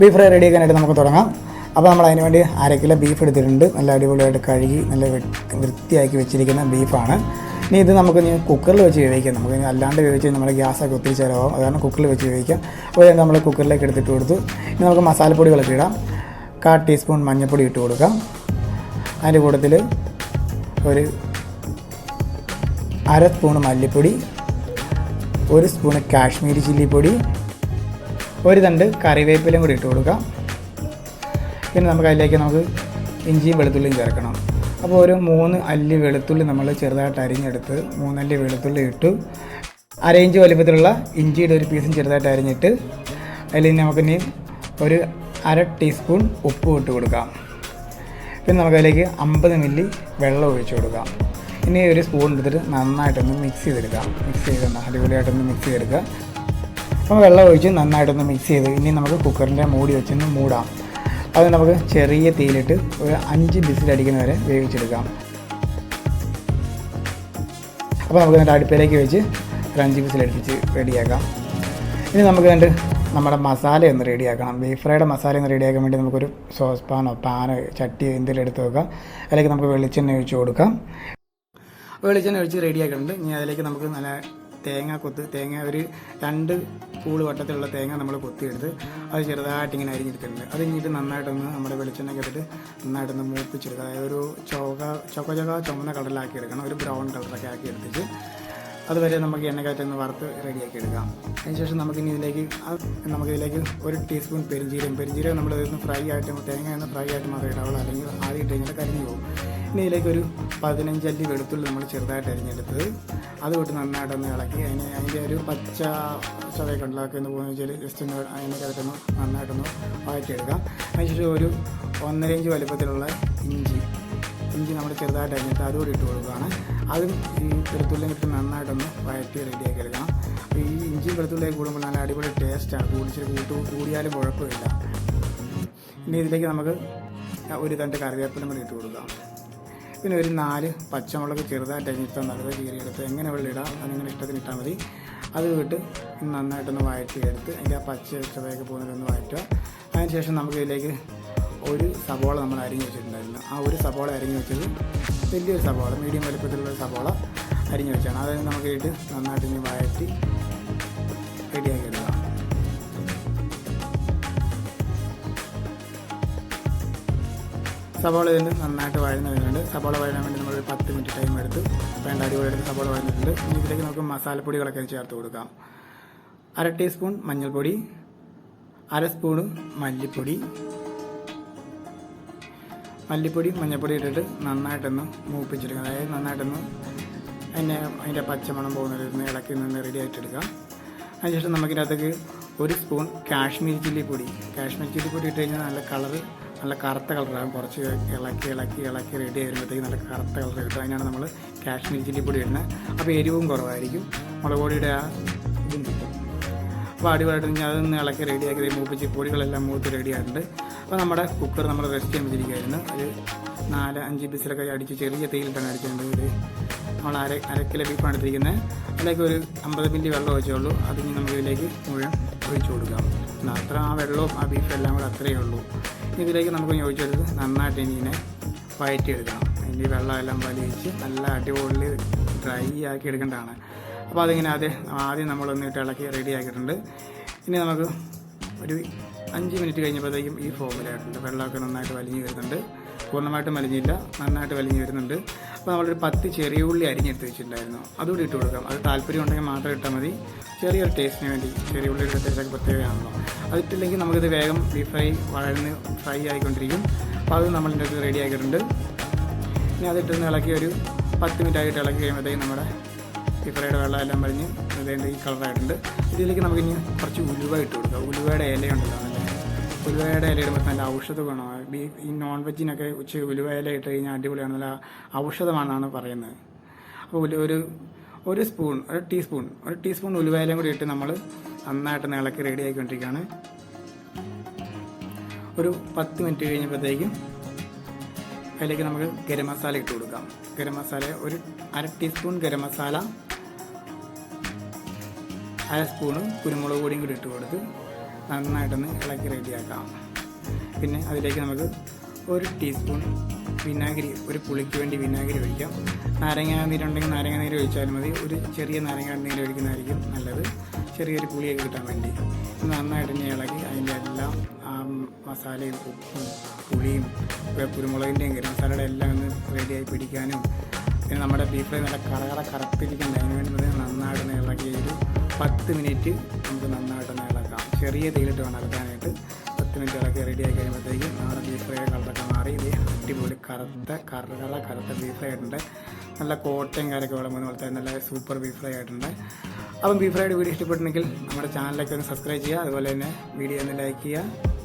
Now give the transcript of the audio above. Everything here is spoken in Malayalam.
ബീഫ് ഫ്രൈ റെഡിയാക്കാനായിട്ട് നമുക്ക് തുടങ്ങാം. അപ്പോൾ നമ്മൾ അതിന് വേണ്ടി അര കിലോ ബീഫ് എടുത്തിട്ടുണ്ട്. നല്ല അടിപൊളിയായിട്ട് കഴുകി നല്ല വൃത്തിയാക്കി വെച്ചിരിക്കുന്ന ബീഫാണ് ഇനി ഇത് നമുക്ക് ഇനി കുക്കറിൽ വെച്ച് വേവിക്കാം. നമുക്ക് ഇനി അല്ലാണ്ട് വേവിച്ച് നമ്മുടെ ഗ്യാസൊക്കെ ഒത്തിരി ചിലവാകും. അതാണ് കുക്കറിൽ വെച്ച് വേവിക്കാം. അപ്പോൾ നമ്മൾ കുക്കറിലേക്ക് എടുത്തിട്ട് കൊടുത്തു. ഇനി നമുക്ക് മസാലപ്പൊടികളൊക്കെ ഇടാം. കാ ടീസ്പൂൺ മഞ്ഞൾപ്പൊടി ഇട്ട് കൊടുക്കാം. അതിന്റെ കൂട്ടത്തിൽ ഒരു അര സ്പൂൺ മല്ലിപ്പൊടി ഒരു സ്പൂണ് കാശ്മീരി ചില്ലി പൊടി ഒരു തണ്ട് കറിവേപ്പിലയും കൂടി ഇട്ട് കൊടുക്കാം. പിന്നെ നമുക്ക് അതിലേക്ക് നമുക്ക് ഇഞ്ചിയും വെളുത്തുള്ളിയും ചേർക്കണം. അപ്പോൾ ഒരു മൂന്ന് അല്ലി വെളുത്തുള്ളി നമ്മൾ ചെറുതായിട്ട് അരിഞ്ഞെടുത്ത് മൂന്നല്ലി വെളുത്തുള്ളി ഇട്ടു. അര ഇഞ്ച് വലിപ്പത്തിലുള്ള ഇഞ്ചിയുടെ ഒരു പീസും ചെറുതായിട്ട് അരിഞ്ഞിട്ട് അതിൽ നമുക്കിനി ഒരു അര ടീസ്പൂൺ ഉപ്പ് ഇട്ട് കൊടുക്കാം. പിന്നെ നമുക്കതിലേക്ക് അമ്പത് മില്ലി വെള്ളം ഒഴിച്ച് കൊടുക്കാം. ഇനി ഒരു സ്പൂൺ എടുത്തിട്ട് നന്നായിട്ടൊന്ന് മിക്സ് ചെയ്തെടുക്കാം. മിക്സ് ചെയ്ത് അടിപൊളിയായിട്ടൊന്ന് മിക്സ് ചെയ്തെടുക്കുക. അപ്പോൾ വെള്ളം ഒഴിച്ച് നന്നായിട്ടൊന്ന് മിക്സ് ചെയ്ത് ഇനി നമുക്ക് കുക്കറിന്റെ മൂടി വെച്ചൊന്ന് മൂടാം. അത് നമുക്ക് ചെറിയ തീയിലിട്ട് ഒരു അഞ്ച് ബിസിലടിക്കുന്ന വരെ വേവിച്ചെടുക്കാം. അപ്പോൾ നമുക്ക് എന്നിട്ട് അടുപ്പിലേക്ക് വെച്ച് ഒരു അഞ്ച് ബിസിലടിപ്പിച്ച് റെഡിയാക്കാം ഇനി നമുക്ക് കണ്ട് നമ്മുടെ മസാല ഒന്ന് റെഡിയാക്കണം ബീഫ് ഫ്രൈയുടെ മസാല ഒന്ന് റെഡിയാക്കാൻ വേണ്ടി നമുക്കൊരു സോസ് പാനോ പാനോ ചട്ടി എന്തെങ്കിലും എടുത്ത് വെക്കാം. അതിലേക്ക് നമുക്ക് വെളിച്ചെണ്ണ ഒഴിച്ച് കൊടുക്കാം. വെളിച്ചെണ്ണ ഒഴിച്ച് റെഡിയാക്കുന്നുണ്ട് ഇനി അതിലേക്ക് നമുക്ക് നല്ല തേങ്ങ കൊത്ത് തേങ്ങ ഒരു രണ്ട് പൂൾ വട്ടത്തിലുള്ള തേങ്ങ നമ്മൾ കൊത്തിയെടുത്ത് അത് ചെറുതായിട്ട് ഇങ്ങനെ അരിഞ്ഞെടുത്തിട്ടുണ്ട്. അത് കഴിഞ്ഞിട്ട് നന്നായിട്ടൊന്ന് നമ്മുടെ വെളിച്ചെണ്ണ ഇട്ടിട്ട് നന്നായിട്ടൊന്ന് മൂപ്പിച്ചെടുക്കുക. അതായത് ഒരു ചോക ചൊക്ക ചൊക്ക ചുമന്ന കളറിലാക്കി എടുക്കണം. ഒരു ബ്രൗൺ കളറൊക്കെ ആക്കി എടുത്തിട്ട് അതുവരെ നമുക്ക് എണ്ണ എണ്ണക്കകത്തൊന്ന് വറുത്ത് റെഡിയാക്കി എടുക്കാം. അതിനുശേഷം നമുക്കിനി ഇതിലേക്ക് നമുക്കിതിലേക്ക് ഒരു ടീസ്പൂൺ പെരിഞ്ചീരകം പെരിഞ്ചീരകം നമ്മൾ ഇതൊന്ന് ഫ്രൈ ആയിട്ട് തേങ്ങ ഒന്ന് ഫ്രൈ ആയിട്ട് മാത്രമേ ഇടാവുള്ളൂ. അല്ലെങ്കിൽ ആദ്യം ഇട്ട് കഴിഞ്ഞാൽ കരിഞ്ഞു പോകും. ഇനി ഇതിലേക്ക് ഒരു പതിനഞ്ചല്ലി വെളുത്തുള്ളി നമ്മൾ ചെറുതായിട്ട് അരിഞ്ഞെടുത്തത്. അത് വിട്ട് നന്നായിട്ടൊന്ന് ഇളക്കി. അതിന് അതിന്റെ ഒരു പച്ച ചതയൊക്കെ ഉണ്ടാക്കി ഒന്ന് പോകുന്ന വെച്ചാൽ ജസ്റ്റ് ഒന്ന് അതിനകത്തൊന്ന് നന്നായിട്ടൊന്ന് വഴറ്റിയെടുക്കാം. അതിനുശേഷം ഒരു ഒന്നര ഇഞ്ച് വലുപ്പത്തിലുള്ള ഇഞ്ചി. ഇഞ്ചി നമ്മൾ ചെറുതായിട്ട് അരിഞ്ഞിട്ട് അതുകൂടി ഇട്ട് കൊടുക്കുകയാണ്. അതും ഈ വെളുത്തുള്ളിയും ഇട്ട് നന്നായിട്ടൊന്ന് വഴറ്റി റെഡിയാക്കി എടുക്കാം ഈ ഇഞ്ചി വെളുത്തുള്ളിയൊക്കെ കൂടുമ്പോൾ നല്ല അടിപൊളി ടേസ്റ്റാണ് കൂടിച്ചിട്ട് കൂട്ട് കൂടിയാലും കുഴപ്പമില്ല. ഇനി ഇതിലേക്ക് നമുക്ക് ഒരു തണ്ട് കറിവേപ്പിലും കൂടി ഇട്ട് കൊടുക്കാം. പിന്നെ ഒരു നാല് പച്ചമുളക് ചെറുതായിട്ട് അരിഞ്ഞിട്ട് നടുവ് കീറിയെടുത്ത് എങ്ങനെ വെള്ളം ഇടാം അതിങ്ങനെ ഇഷ്ടത്തിന് ഇട്ടാൽ മതി. അത് വിട്ട് നന്നായിട്ടൊന്ന് വഴറ്റിയെടുത്ത് അതിന്റെ ആ പച്ച ചവയൊക്കെ പോകുന്നതൊന്ന് വഴറ്റുക. അതിനുശേഷം നമുക്ക് ഇതിലേക്ക് ഒരു സബോള നമ്മൾ അരിഞ്ഞ് വെച്ചിട്ടുണ്ടായിരുന്നു. ആ ഒരു സബോള അരിഞ്ഞ് വെച്ചത് വലിയൊരു സബോള മീഡിയം വലുപ്പത്തിലുള്ള സബോള അരിഞ്ഞ് വെച്ചാണ്. അതായത് നമുക്ക് ഇട്ട് നന്നായിട്ട് ഇനി വഴറ്റി റെഡിയാക്കി എടുക്കാം. സബോള ഇതിന് നന്നായിട്ട് വഴന്ന് വരുന്നുണ്ട് സബോള വഴങ്ങാൻ വേണ്ടി നമ്മൾ ഒരു പത്ത് മിനിറ്റ് ടൈം എടുത്ത്. വേണ്ട അടിപൊളിയായിട്ട് സബോള വഴന്നിട്ടുണ്ട് ഇനി ഇതിലേക്ക് നമുക്ക് മസാലപ്പൊടികളൊക്കെ ചേർത്ത് കൊടുക്കാം. അര ടീസ്പൂൺ മഞ്ഞൾപ്പൊടി അര സ്പൂണ് മല്ലിപ്പൊടി. മല്ലിപ്പൊടി മഞ്ഞൾപ്പൊടി ഇട്ടിട്ട് നന്നായിട്ടൊന്ന് മൂപ്പിച്ചെടുക്കുക അതായത് നന്നായിട്ടൊന്ന് അതിനെ അതിന്റെ പച്ചമണം പോകുന്ന ഇളക്കി നിന്ന് റെഡി ആയിട്ടെടുക്കാം അതിനുശേഷം നമുക്കിതിനകത്തേക്ക് ഒരു സ്പൂൺ കാശ്മീരി ചില്ലി പൊടി. കാശ്മീരി ചില്ലി പൊടി ഇട്ട് കഴിഞ്ഞാൽ നല്ല കളറ് നല്ല കറുത്ത കളറാകും കുറച്ച് ഇളക്കി ഇളക്കി ഇളക്കി റെഡി വരുമ്പോഴത്തേക്ക് നല്ല കറുത്ത കളർ കിട്ടും. അതിനാണ് നമ്മൾ കാശ്മീരി ചില്ലി പൊടി ഇടുന്നത്. അപ്പോൾ എരിവും കുറവായിരിക്കും. മുളക് പൊടിയുടെ ആ ഇതും കിട്ടും. അപ്പോൾ അടിപൊളിയായിട്ട് ഞാൻ അതൊന്ന് ഇളക്കി റെഡിയാക്കി മൂപ്പിച്ച് പൊടികളെല്ലാം മൂത്ത് റെഡി ആയിട്ടുണ്ട്. അപ്പോൾ നമ്മുടെ കുക്കർ നമ്മൾ റെസ്റ്റ് ചെയ്യാൻ വെച്ചിരിക്കുകയായിരുന്നു. ഒരു നാല് അഞ്ച് ബിസിലൊക്കെ അടിച്ച് ചെറിയ തേയിലിട്ടാണ് അടിച്ചിട്ടുണ്ട് ഇത് നമ്മൾ അര അര കിലോ ബീഫാണ് എടുത്തിരിക്കുന്നത്. അതിലേക്ക് ഒരു അമ്പത് മില്ലി വെള്ളം ഒഴിച്ചുള്ളൂ അത് ഇനി നമുക്ക് ഇതിലേക്ക് മുഴുവൻ ഒഴിച്ചു കൊടുക്കാം. അത്ര ആ വെള്ളവും ആ ബീഫും എല്ലാം കൂടെ അത്രയേ ഉള്ളൂ. ഇതിലേക്ക് നമുക്ക് ചോദിച്ചെടുത്ത് നന്നായിട്ട് ഇനി ഇതിനെ വഴറ്റിയെടുക്കണം അതിന്റെ വെള്ളമെല്ലാം വലിയിച്ച് നല്ല അടിപൊളി ഡ്രൈ ആക്കി എടുക്കേണ്ടതാണ്. അപ്പോൾ അതിങ്ങനെ ആദ്യം ആദ്യം നമ്മളൊന്നിട്ട് ഇളക്കി റെഡി ആക്കിയിട്ടുണ്ട്. ഇനി നമുക്ക് ഒരു അഞ്ച് മിനിറ്റ് കഴിഞ്ഞപ്പോഴത്തേക്കും ഈ ഫോമിലായിട്ടുണ്ട് വെള്ളമൊക്കെ നന്നായിട്ട് വലിഞ്ഞ് വരുന്നുണ്ട്. പൂർണമായിട്ടും വലിഞ്ഞില്ല. നന്നായിട്ട് വലിഞ്ഞ് വരുന്നുണ്ട്. അപ്പോൾ നമ്മളൊരു പത്ത് ചെറിയ ഉള്ളി അരിഞ്ഞെടുത്ത് വെച്ചിട്ടുണ്ടായിരുന്നു. അതുകൂടി ഇട്ട് കൊടുക്കാം. അത് താല്പര്യം ഉണ്ടെങ്കിൽ മാത്രം ഇട്ടാൽ മതി. ചെറിയൊരു ടേസ്റ്റിന് വേണ്ടി ചെറിയ ഉള്ളിയുടെ ടേസ്റ്റൊക്കെ പ്രത്യേകമാണല്ലോ അതിട്ടില്ലെങ്കിൽ നമുക്കിത് വേഗം ബീഫ് ഫ്രൈ വളർന്ന് ഫ്രൈ ആയിക്കൊണ്ടിരിക്കും. അപ്പോൾ അത് നമ്മളിന്റെ അടുത്ത് റെഡി ആക്കിയിട്ടുണ്ട് ഇനി അതിട്ടൊന്ന് ഇളക്കി ഒരു പത്ത് മിനിറ്റ് ആയിട്ട് ഇളക്കി കഴിയുമ്പോഴത്തേക്കും നമ്മുടെ പിപ്പറയുടെ വെള്ളം എല്ലാം പറഞ്ഞ് അതേണ്ട ഈ കളറായിട്ടുണ്ട് ഇതിലേക്ക് നമുക്കിനി കുറച്ച് ഉലുവ ഇട്ട് കൊടുക്കാം. ഉലുവയുടെ ഇലയുണ്ടല്ലോ നല്ല ഉലുവയുടെ ഇല ഇടുമ്പോൾ നല്ല ഔഷധ ഗുണമാണ് ഈ നോൺ വെജിനൊക്കെ ഉച്ച ഉലുവ ഇട്ട് കഴിഞ്ഞാൽ അടിപൊളിയാണ്. നല്ല ഔഷധമാണെന്നാണ് പറയുന്നത്. അപ്പോൾ ഒരു ഒരു സ്പൂൺ ഒരു ടീസ്പൂൺ ഒരു ടീസ്പൂൺ ഉലുവയിലയും കൂടി ഇട്ട് നമ്മൾ നന്നായിട്ട് ഇളക്കി റെഡി ആയിക്കൊണ്ടിരിക്കുകയാണ്. ഒരു പത്ത് മിനിറ്റ് കഴിഞ്ഞപ്പോഴത്തേക്കും അതിലേക്ക് നമുക്ക് ഗരം മസാല ഇട്ട് കൊടുക്കാം. ഗരം മസാല ഒരു അര ടീസ്പൂൺ ഗരം മസാല അര സ്പൂണ് കുരുമുളക് പൊടിയും കൂടി ഇട്ട് കൊടുത്ത് നന്നായിട്ടൊന്ന് ഇളക്കി റെഡിയാക്കാം. പിന്നെ അതിലേക്ക് നമുക്ക് ഒരു ടീസ്പൂൺ വിനാഗിരി ഒരു പുളിക്ക് വേണ്ടി വിനാഗിരി ഒഴിക്കാം. നാരങ്ങ നീരുണ്ടെങ്കിൽ നാരങ്ങ നീര് ഒഴിച്ചാലും മതി. ഒരു ചെറിയ നാരങ്ങ നീര് ഒഴിക്കുന്നതായിരിക്കും നല്ലത്. ചെറിയൊരു പുളിയൊക്കെ കിട്ടാൻ വേണ്ടി. നന്നായിട്ട് തന്നെ ഇളക്കി അതിന്റെ എല്ലാം ആ മസാലയും ഉപ്പും പുളിയും കുരുമുളകിന്റെയും ഗരം മസാലയുടെ എല്ലാം ഒന്ന് റെഡിയായി പിടിക്കാനും പിന്നെ നമ്മുടെ ബീഫ് നല്ല കറകറ കറപ്പിരിക്കണ്ട വേണ്ടി നന്നായിട്ട് ഇളക്കി ഒരു പത്ത് മിനിറ്റ് നമുക്ക് നന്നായിട്ടൊന്ന് ഇളക്കാം ചെറിയ തീയിലിട്ട് വേണം അരക്കാനായിട്ട് പത്ത് മിനിറ്റ് ഇളക്കി റെഡിയാക്കി കഴിയുമ്പോഴത്തേക്കും നമ്മുടെ ബീഫ് ഫ്രൈ കളറൊക്കെ മാറി. ഇത് അടിപൊളി കറുത്ത കറുകള കറുത്ത ബീഫ് ഫ്രൈ ആയിട്ടുണ്ട്. നല്ല കോട്ടയും കാര്യമൊക്കെ വിളമ്പുന്ന പോലത്തെ നല്ല സൂപ്പർ ബീഫ് ഫ്രൈ ആയിട്ടുണ്ട്. അപ്പം ബീഫ് ഫ്രൈയുടെ വീഡിയോ ഇഷ്ടപ്പെട്ടിട്ടുണ്ടെങ്കിൽ നമ്മുടെ ചാനലൊക്കെ ഒന്ന് സബ്സ്ക്രൈബ് ചെയ്യുക. അതുപോലെ തന്നെ വീഡിയോ ഒന്ന് ലൈക്ക് ചെയ്യുക.